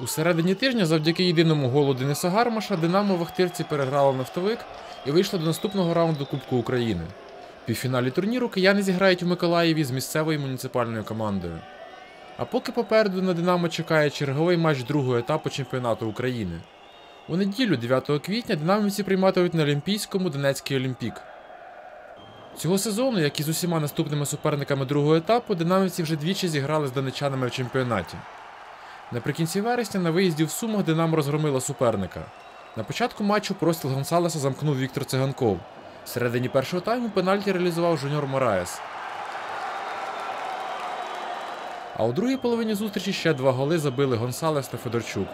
У середині тижня, завдяки єдиному голу Дениса Гармаша, Динамо в Ахтирці переграло нафтовик і вийшло до наступного раунду Кубку України. В півфіналі турніру кияни зіграють у Миколаєві з місцевою муніципальною командою. А поки попереду на Динамо чекає черговий матч другого етапу чемпіонату України. У неділю, 9 квітня, динамівці прийматимуть на Олімпійському Донецький Олімпік. Цього сезону, як і з усіма наступними суперниками другого етапу, динамівці вже двічі зіграли з донечанами в чемпіонаті. Наприкінці вересня на виїзді в Сумах Динамо розгромила суперника. На початку матчу простіл Гонсалеса замкнув Віктор Циганков. В середині першого тайму пенальті реалізував Жуніор Мораес. А у другій половині зустрічі ще два голи забили Гонсалес та Федорчук.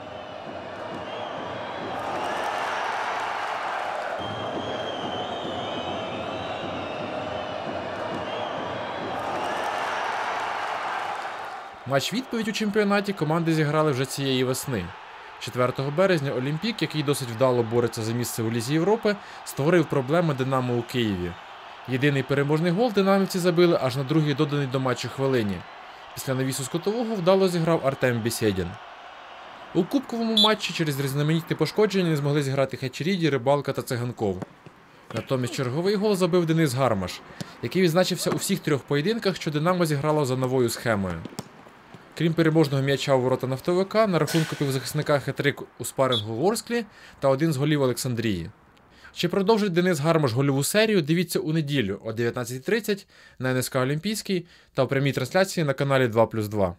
Матч відповідь у чемпіонаті команди зіграли вже цієї весни. 4 березня Олімпік, який досить вдало бореться за місце у Лізі Європи, створив проблеми Динамо у Києві. Єдиний переможний гол динамівці забили аж на другій доданій до матчу хвилині. Після навісу з котового вдало зіграв Артем Бісєдін. У кубковому матчі через різноманітні пошкодження не змогли зіграти Хачеріді, Рибалка та Циганков. Натомість черговий гол забив Денис Гармаш, який відзначився у всіх трьох поєдинках, що Динамо зіграло за новою схемою. Крім переможного м'яча у ворота нафтовика, на рахунку півзахисника хитрик у спарингу в Орсклі та один з голів Олександрії. Чи продовжить Денис Гармаш гольову серію? Дивіться у неділю о 19.30 на НСК Олімпійський та в прямій трансляції на каналі 2+,2.